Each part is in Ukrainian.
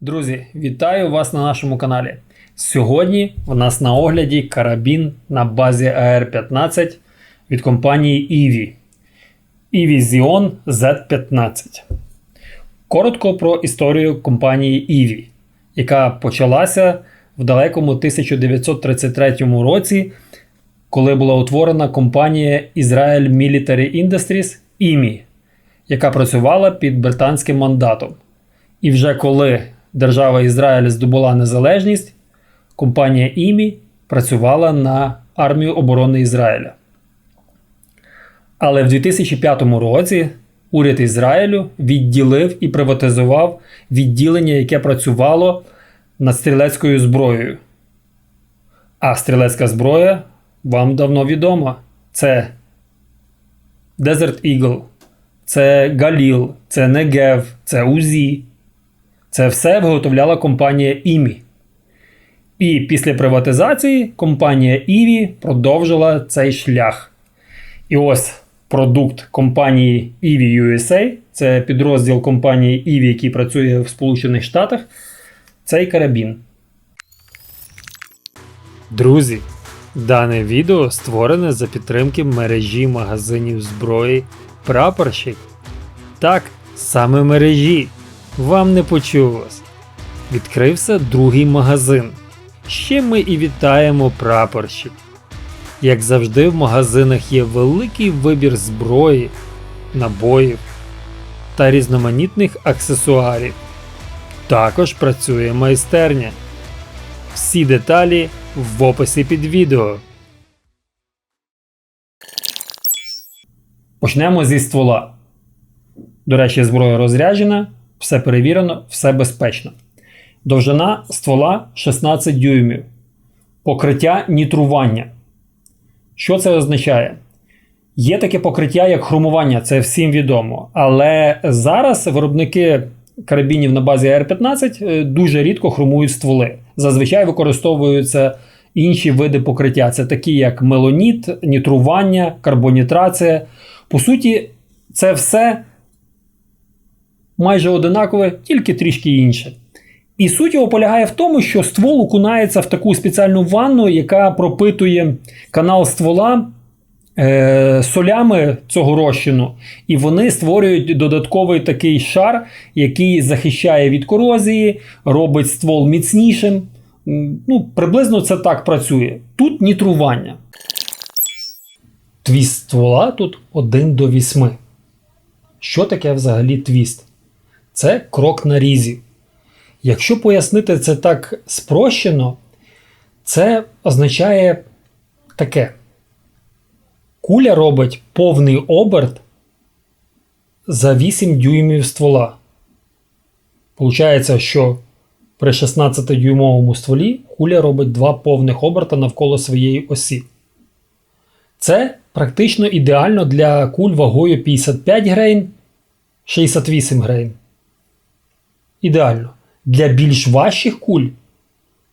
Друзі, вітаю вас на нашому каналі. Сьогодні в нас на огляді карабін на базі AR-15 від компанії EVI. EVI Xeon Z15. Коротко про історію компанії EVI, яка почалася в далекому 1933 році, коли була утворена компанія Israel Military Industries IMI, яка працювала під британським мандатом. І вже коли держава Ізраїль здобула незалежність, компанія ІМІ працювала на армію оборони Ізраїля. Але в 2005 році уряд Ізраїлю відділив і приватизував відділення, яке працювало над стрілецькою зброєю. А стрілецька зброя вам давно відома. Це Desert Eagle, це Галіл, це Негев, це УЗІ. Це все виготовляла компанія ІМІ. І після приватизації компанія Іві продовжила цей шлях. І ось продукт компанії Ivy USA, це підрозділ компанії Ivy, який працює в Сполучених Штатах. Цей карабін. Друзі, дане відео створене за підтримки мережі магазинів зброї Прапорщик. Так, саме мережі. Вам не почулось. Відкрився другий магазин. Ще ми і вітаємо прапорщик. Як завжди, в магазинах є великий вибір зброї, набоїв та різноманітних аксесуарів. Також працює майстерня. Всі деталі в описі під відео. Почнемо зі ствола. До речі, зброя розряджена, все перевірено, все безпечно. Довжина ствола 16 дюймів. Покриття нітрування. Що це означає? Є таке покриття, як хромування, це всім відомо. Але зараз виробники карабінів на базі R15 е, дуже рідко хромують стволи. Зазвичай використовуються інші види покриття. Це такі, як мелоніт, нітрування, карбонітрація. По суті, це все майже одинакове, тільки трішки інше. І суть його полягає в тому, що ствол окунається в таку спеціальну ванну, яка пропитує канал ствола е, солями цього розчину, і вони створюють додатковий такий шар, який захищає від корозії, робить ствол міцнішим. Ну, Приблизно це так працює. Тут нітрування. Твіст ствола тут 1 до 8. Що таке взагалі твіст? Це крок нарізів. Якщо пояснити це так спрощено, це означає таке: куля робить повний оберт за 8 дюймів ствола. Получається, що при 16-дюймовому стволі куля робить два повних оберта навколо своєї осі. Це практично ідеально для куль вагою 55 грейн, 68 грейн. Ідеально. Для більш важчих куль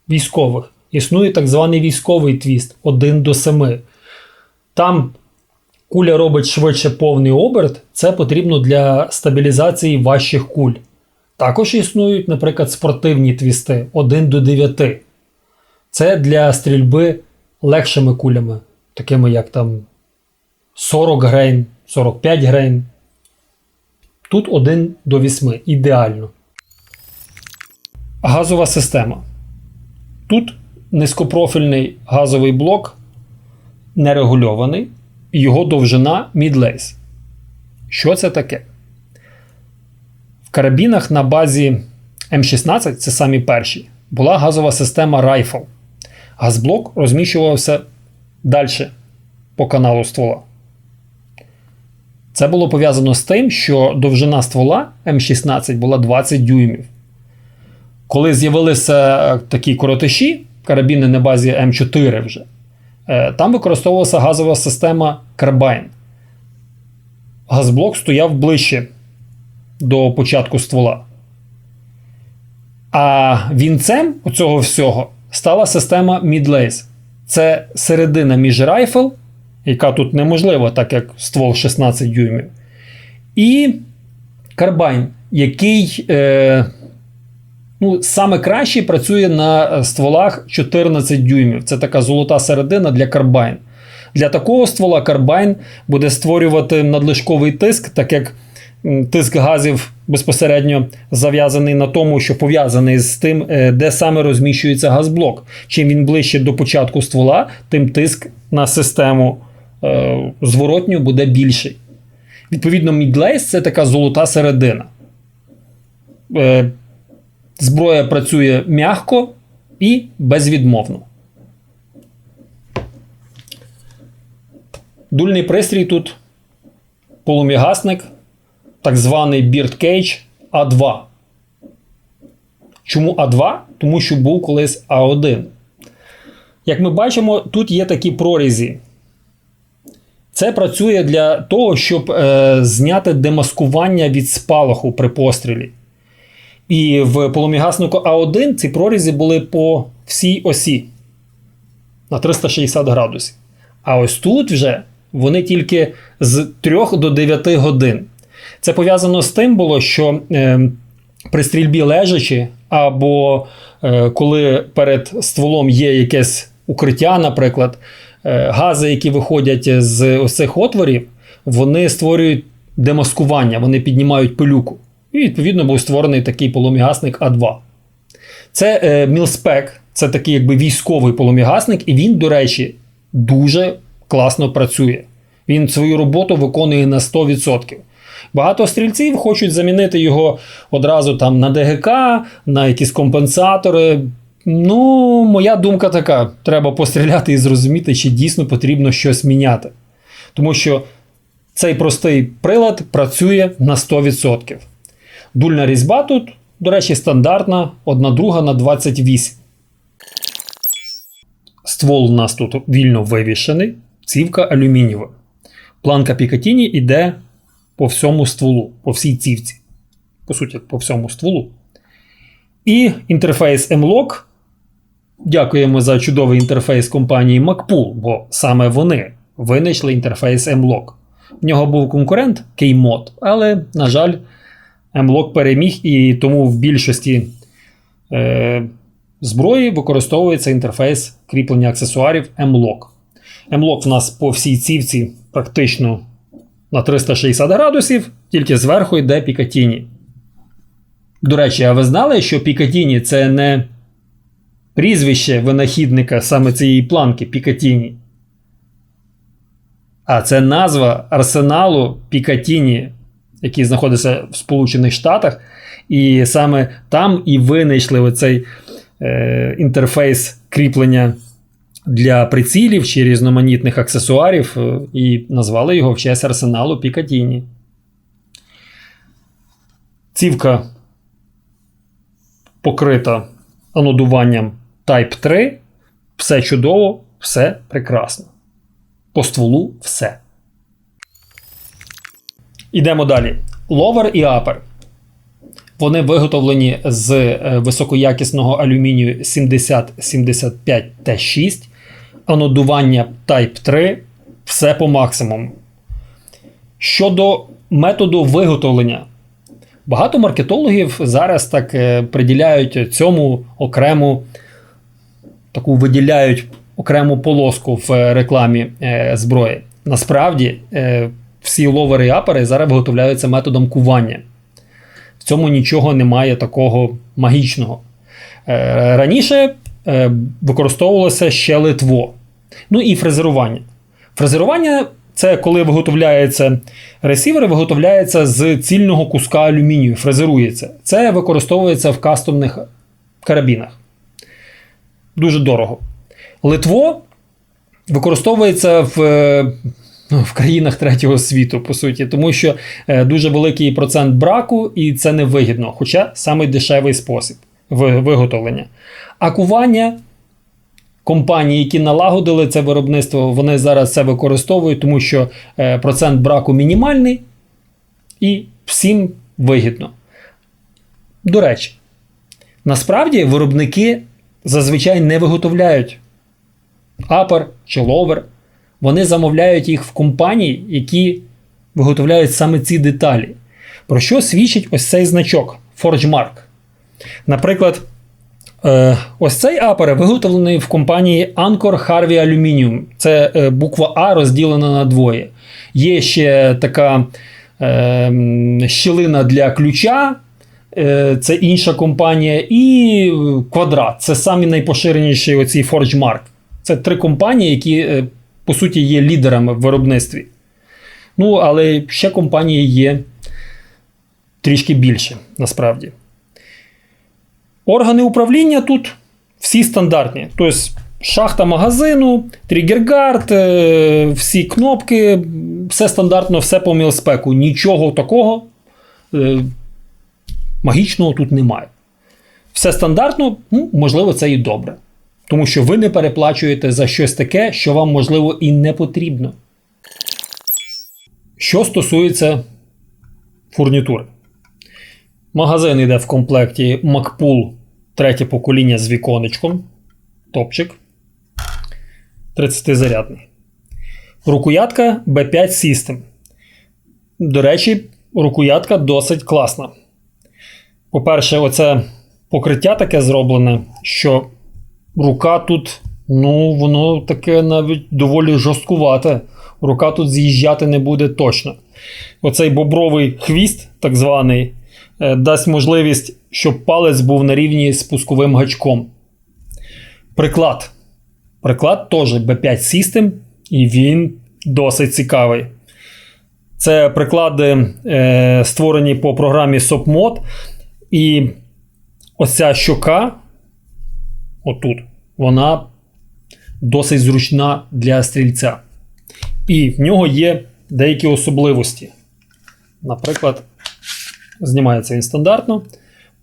військових існує так званий військовий твіст 1 до 7. Там куля робить швидше повний оберт, це потрібно для стабілізації важчих куль. Також існують, наприклад, спортивні твісти 1 до 9. Це для стрільби легшими кулями, такими як там 40 грейн, 45 грейн. Тут 1 до 8. Ідеально. Газова система. Тут низькопрофільний газовий блок нерегульований, його довжина мідлейс. Що це таке? В карабінах на базі М16, це самі перші, була газова система Rifle. Газблок розміщувався далі по каналу ствола. Це було пов'язано з тим, що довжина ствола М16 була 20 дюймів. Коли з'явилися такі коротиші, карабіни на базі М4 вже, е, там використовувалася газова система Карбайн. Газблок стояв ближче до початку ствола. А вінцем у цього всього стала система Midlace. Це середина між райфл, яка тут неможлива, так як ствол 16 дюймів, і карбайн, який. Е, Ну, саме краще працює на е, стволах 14 дюймів. Це така золота середина для карбайн. Для такого ствола карбайн буде створювати надлишковий тиск, так як тиск газів безпосередньо зав'язаний на тому, що пов'язаний з тим, е, де саме розміщується газблок. Чим він ближче до початку ствола, тим тиск на систему е, зворотню буде більший. Відповідно, мідлейс це така золота середина. Зброя працює м'яко і безвідмовно. Дульний пристрій тут полум'ягасник, так званий Beard Cage А2. Чому А2? Тому що був колись А1. Як ми бачимо, тут є такі прорізі. Це працює для того, щоб е, зняти демаскування від спалаху при пострілі. І в полум'ягаснику А1 ці прорізі були по всій осі на 360 градусів. А ось тут вже вони тільки з 3 до 9 годин. Це пов'язано з тим було, що е, при стрільбі лежачи, або е, коли перед стволом є якесь укриття, наприклад, е, гази, які виходять з ось цих отворів, вони створюють демаскування, вони піднімають пилюку. І, відповідно, був створений такий полум'ягасник А2. Це е, Мілспек, це такий якби військовий полум'ягасник, і він, до речі, дуже класно працює. Він свою роботу виконує на 100%. Багато стрільців хочуть замінити його одразу там на ДГК, на якісь компенсатори. Ну, моя думка така: треба постріляти і зрозуміти, чи дійсно потрібно щось міняти. Тому що цей простий прилад працює на 100%. Дульна різьба тут, до речі, стандартна, 1 друга на 28. Ствол у нас тут вільно вивішений, цівка алюмінієва. Планка Пікатіні йде по всьому стволу, по всій цівці. По суті, по всьому стволу. І інтерфейс M-Lock. Дякуємо за чудовий інтерфейс компанії MacPool, бо саме вони винайшли інтерфейс M-Lock. В нього був конкурент K-Mod, але, на жаль, M-Lock переміг, і тому в більшості е, зброї використовується інтерфейс кріплення аксесуарів M-Lock. M-Lock в нас по всій цівці практично на 360 градусів, тільки зверху йде Пікатіні. До речі, а ви знали, що Пікатіні це не прізвище винахідника саме цієї планки Пікатіні? А це назва арсеналу Пікатіні, який знаходиться в Сполучених Штатах. І саме там і винайшли оцей е, інтерфейс кріплення для прицілів чи різноманітних аксесуарів, е, і назвали його в честь арсеналу Пікатіні. Цівка покрита анодуванням Type 3. Все чудово, все прекрасно. По стволу все. Ідемо далі. Ловер і апер. Вони виготовлені з е, високоякісного алюмінію 7075T6, анодування Type 3, все по максимуму. Щодо методу виготовлення, багато маркетологів зараз так е, приділяють цьому окрему таку виділяють окрему полоску в рекламі е, зброї. Насправді, всі ловери і апери зараз виготовляються методом кування. В цьому нічого немає такого магічного. Е, раніше е, використовувалося ще литво. Ну і фрезерування. Фрезерування це коли виготовляється ресівер, виготовляється з цільного куска алюмінію, фрезерується. Це використовується в кастомних карабінах. Дуже дорого. Литво використовується в ну, в країнах третього світу, по суті, тому що е, дуже великий процент браку, і це невигідно, хоча саме дешевий спосіб виготовлення. А кування компанії, які налагодили це виробництво, вони зараз це використовують, тому що е, процент браку мінімальний і всім вигідно. До речі, насправді виробники зазвичай не виготовляють апер чи ловер. Вони замовляють їх в компанії, які виготовляють саме ці деталі. Про що свідчить ось цей значок ForgeMark. Наприклад, е, ось цей апер виготовлений в компанії Anchor Harvey Aluminium. Це е, буква А розділена на двоє. Є ще така е, щілина для ключа. Це інша компанія, і квадрат. Це самі найпоширеніші оці Forge Mark. Це три компанії, які, по суті, є лідерами в виробництві. Ну, але ще компанії є трішки більше, насправді. Органи управління тут всі стандартні. Тобто шахта магазину, тригергард, е, всі кнопки, все стандартно, все по мілспеку. Нічого такого е, магічного тут немає. Все стандартно, ну, можливо, це і добре. Тому що ви не переплачуєте за щось таке, що вам, можливо, і не потрібно. Що стосується фурнітури. Магазин йде в комплекті MacPool третє покоління з віконечком. Топчик. 30-зарядний. Рукоятка B5 System. До речі, рукоятка досить класна. По-перше, оце покриття таке зроблене, що рука тут, ну, воно таке навіть доволі жорсткувате. Рука тут з'їжджати не буде точно. Оцей бобровий хвіст, так званий, е, дасть можливість, щоб палець був на рівні з пусковим гачком. Приклад. Приклад теж B5 System, і він досить цікавий. Це приклади, е, створені по програмі SOPMOD. І ось ця щока, отут, вона досить зручна для стрільця. І в нього є деякі особливості. Наприклад, знімається він стандартно.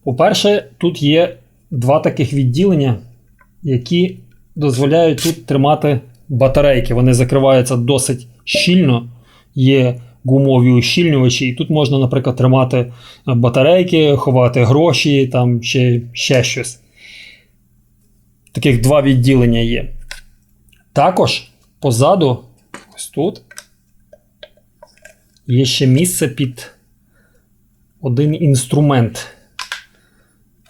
По-перше, тут є два таких відділення, які дозволяють тут тримати батарейки. Вони закриваються досить щільно. Є гумові ущільнювачі, і тут можна, наприклад, тримати батарейки, ховати гроші, там ще, ще щось. Таких два відділення є. Також позаду, ось тут, є ще місце під один інструмент,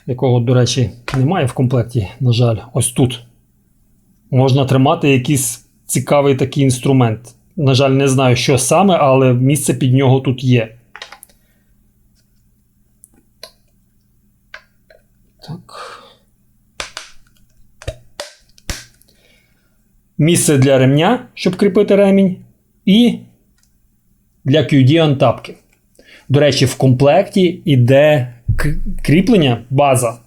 якого, до речі, немає в комплекті, на жаль, ось тут. Можна тримати якийсь цікавий такий інструмент. На жаль, не знаю, що саме, але місце під нього тут є. Місце для ремня, щоб кріпити ремінь, і для QD антапки. До речі, в комплекті йде кріплення, база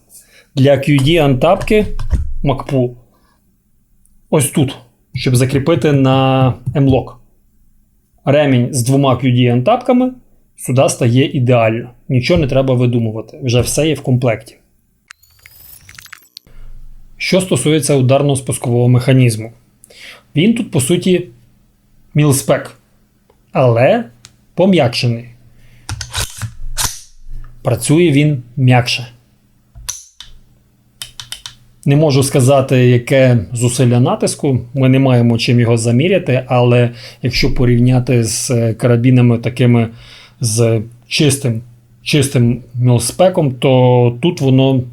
для QD антапки MacPool. Ось тут, щоб закріпити на M-Lock. Ремінь з двома QD антапками сюди стає ідеально. Нічого не треба видумувати. Вже все є в комплекті. Що стосується ударно спускового механізму, він тут, по суті, мілспек, але пом'якшений. Працює він м'якше. Не можу сказати, яке зусилля натиску. Ми не маємо чим його заміряти, але якщо порівняти з е, карабінами такими з чистим, чистим мілспеком, то тут воно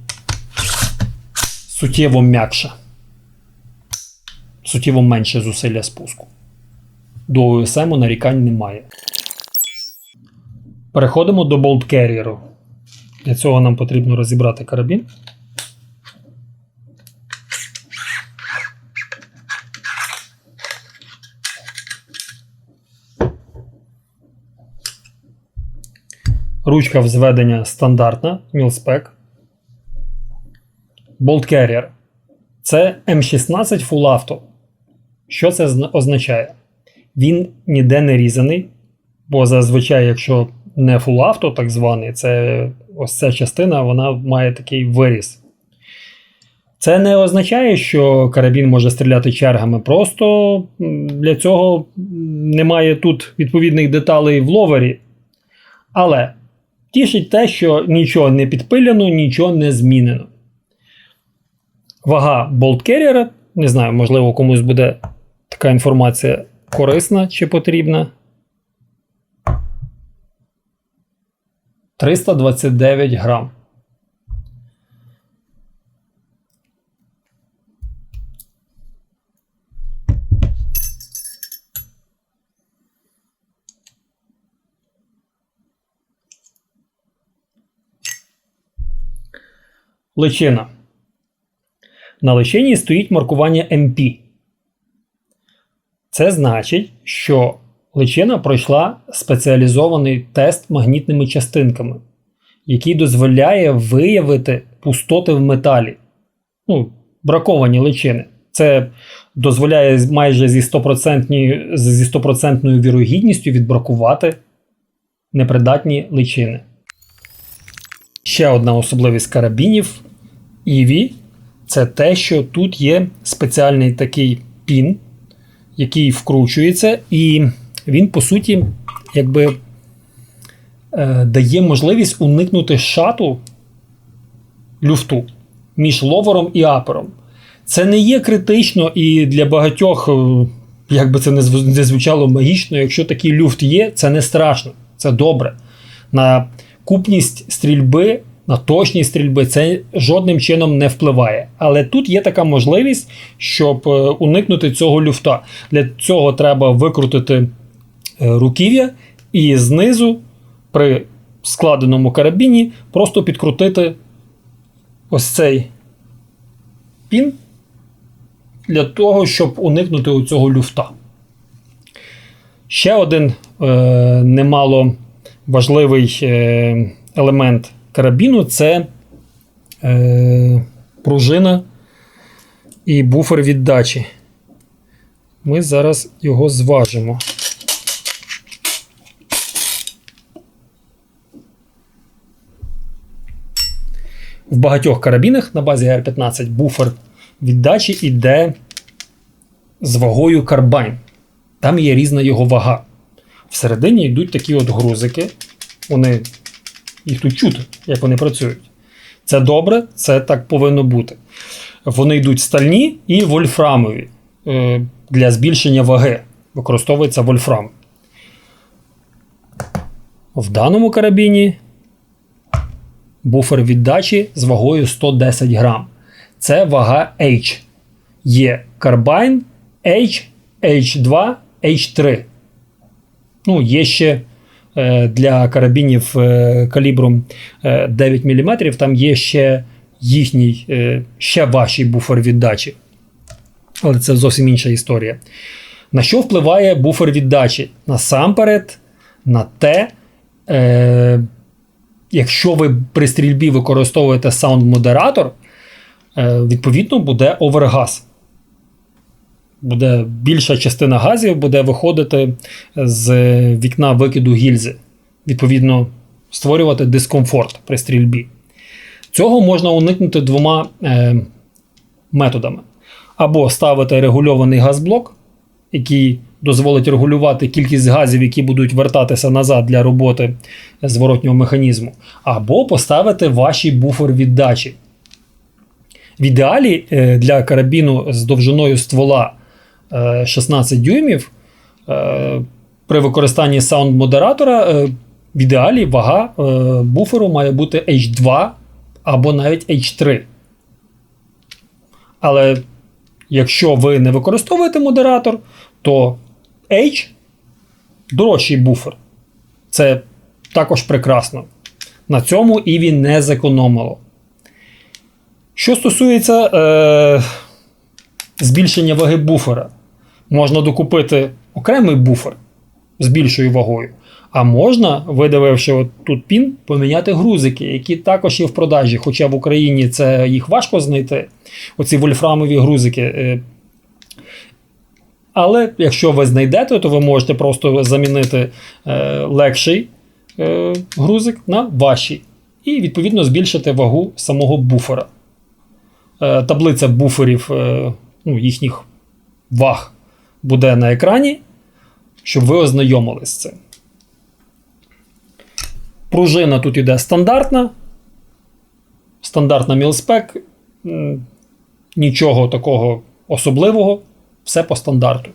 суттєво м'якше. Суттєво менше зусилля спуску. До OSM нарікань немає. Переходимо до болт Carrier. Для цього нам потрібно розібрати карабін. Ручка взведення стандартна, мілспек. Bolt Carrier. Це М16 Full Auto. Що це означає? Він ніде не різаний, бо зазвичай, якщо не Auto, так званий, це ось ця частина вона має такий виріз. Це не означає, що карабін може стріляти чергами. Просто для цього немає тут відповідних деталей в ловері. Але тішить те, що нічого не підпилено, нічого не змінено. Вага болткеріера, не знаю, можливо, комусь буде така інформація корисна чи потрібна. 329 грам. Личина. На личині стоїть маркування MP. Це значить, що личина пройшла спеціалізований тест магнітними частинками, який дозволяє виявити пустоти в металі. Ну, браковані личини. Це дозволяє майже зі 100%, зі 100% вірогідністю відбракувати непридатні личини. Ще одна особливість карабінів EV – це те, що тут є спеціальний такий пін, який вкручується, і він, по суті, якби е, дає можливість уникнути шату люфту між ловером і апером. Це не є критично і для багатьох, е, як би це не звучало магічно, якщо такий люфт є, це не страшно, це добре. На купність стрільби, на точність стрільби це жодним чином не впливає. Але тут є така можливість, щоб е, уникнути цього люфта. Для цього треба викрутити е, руків'я і знизу при складеному карабіні просто підкрутити ось цей пін для того, щоб уникнути цього люфта. Ще один е, немало важливий е, елемент карабіну це е, пружина і буфер віддачі. Ми зараз його зважимо. В багатьох карабінах на базі R15 буфер віддачі йде з вагою карбайн. Там є різна його вага. Всередині йдуть такі от грузики. Вони їх тут чути, як вони працюють. Це добре, це так повинно бути. Вони йдуть стальні і вольфрамові. Е, Для збільшення ваги використовується вольфрам. В даному карабіні буфер віддачі з вагою 110 грам. Це вага H. Є карбайн H, H2, H3. Ну, є ще для карабінів е, калібром е, 9 мм, там є ще їхній, е, ще важчий буфер віддачі. Але це зовсім інша історія. На що впливає буфер віддачі? Насамперед, на те, е, якщо ви при стрільбі використовуєте саунд-модератор, е, відповідно буде овергаз. Буде більша частина газів буде виходити з вікна викиду гільзи. Відповідно, створювати дискомфорт при стрільбі. Цього можна уникнути двома е, методами. Або ставити регульований газблок, який дозволить регулювати кількість газів, які будуть вертатися назад для роботи зворотнього механізму, або поставити ваші буфер віддачі. В ідеалі е, для карабіну з довжиною ствола 16 дюймів е, при використанні саунд-модератора е, в ідеалі вага е, буферу має бути H2 або навіть H3. Але якщо ви не використовуєте модератор, то H дорожчий буфер. Це також прекрасно. На цьому і він не зекономило. Що стосується е, збільшення ваги буфера, можна докупити окремий буфер з більшою вагою. А можна, видавивши тут пін, поміняти грузики, які також є в продажі. Хоча в Україні це їх важко знайти. Оці вольфрамові грузики. е, але якщо ви знайдете, то ви можете просто замінити е, легший е, грузик на ваший. І відповідно збільшити вагу самого буфера. Таблиця буферів ну, їхніх ваг буде на екрані, щоб ви ознайомились з цим. Пружина тут йде стандартна. Стандартна мілспек. Нічого такого особливого. Все по стандарту.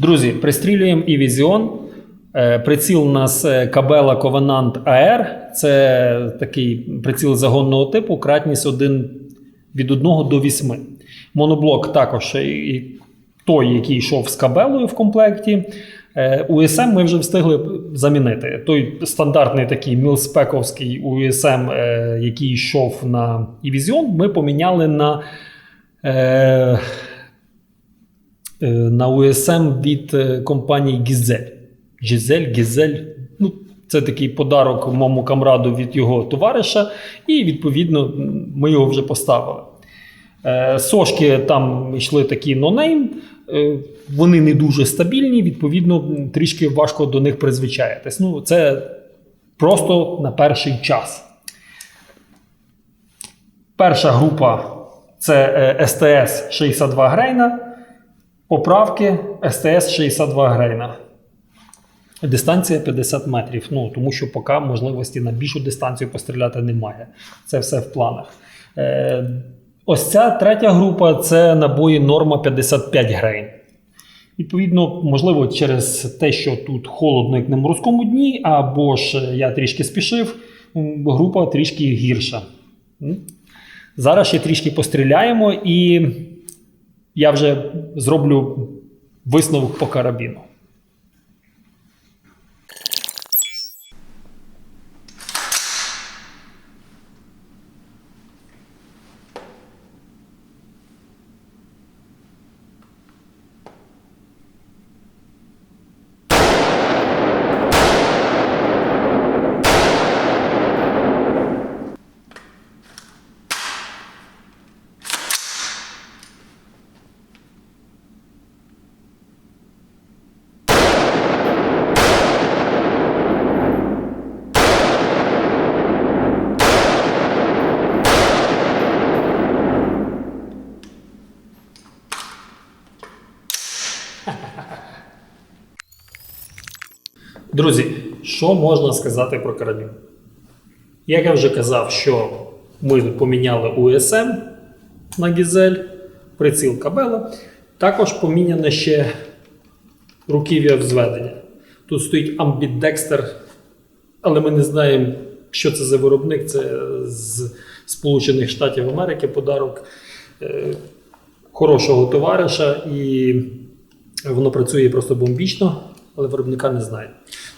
Друзі, пристрілюємо і Vision. Е, Приціл у нас е, Cabela Covenant AR. Це такий приціл загонного типу, кратність 1 від 1 до 8. Моноблок також і той, який йшов з кабелою в комплекті. Е, USM ми вже встигли замінити. Той стандартний такий мілспековський е, який йшов на Evision, ми поміняли на, е, е, на USM від е, компанії Gizel. Gizel, Gizel. Ну, це такий подарок моєму камраду від його товариша, і відповідно ми його вже поставили. Е, Сошки там йшли такі нонейм, е, вони не дуже стабільні, відповідно, трішки важко до них призвичаєтесь. Ну, це просто на перший час. Перша група це е, STS 62 грейна, поправки STS 62 грейна. Дистанція 50 метрів. Ну, тому що поки можливості на більшу дистанцію постріляти немає. Це все в планах. Е, ось ця третя група це набої норма 55 грейн. Відповідно, можливо, через те, що тут холодно, як на морському дні, або ж я трішки спішив, група трішки гірша. Зараз ще трішки постріляємо, і я вже зроблю висновок по карабіну. Друзі, що можна сказати про карабін? Як я вже казав, що ми поміняли USM на Гізель, приціл кабела. Також поміняне ще руків'я взведення. Тут стоїть Ambidexter, але ми не знаємо, що це за виробник. Це з Сполучених Штатів Америки подарок е, хорошого товариша, і воно працює просто бомбічно, але виробника не знає.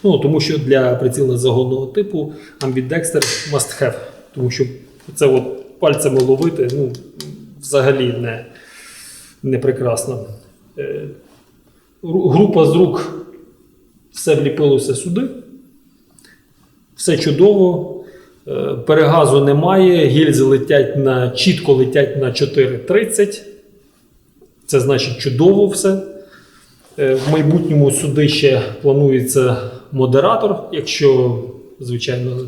Ну, тому що для приціла загонного типу Ambidexter must have. Тому що це от пальцями ловити ну, взагалі не, не прекрасно. Е, Група з рук все вліпилося сюди. Все чудово. Е, Перегазу немає, гільзи летять на, чітко летять на 4.30. Це значить чудово все. Е, В майбутньому сюди ще планується модератор, якщо, звичайно,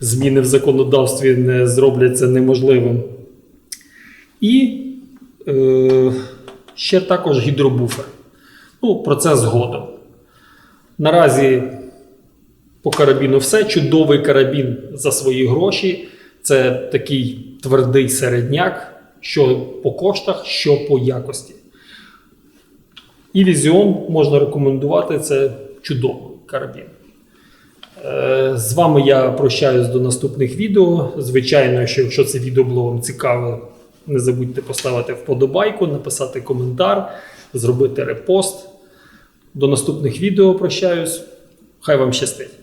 зміни в законодавстві не зроблять це неможливим. І е, ще також гідробуфер. Ну, про це згодом. Наразі по карабіну все. Чудовий карабін за свої гроші. Це такий твердий середняк, що по коштах, що по якості. І Vision можна рекомендувати, це чудовий карабін. Е, З вами я прощаюсь до наступних відео. Звичайно, що якщо це відео було вам цікаве, не забудьте поставити вподобайку, написати коментар, зробити репост. До наступних відео прощаюсь. Хай вам щастить!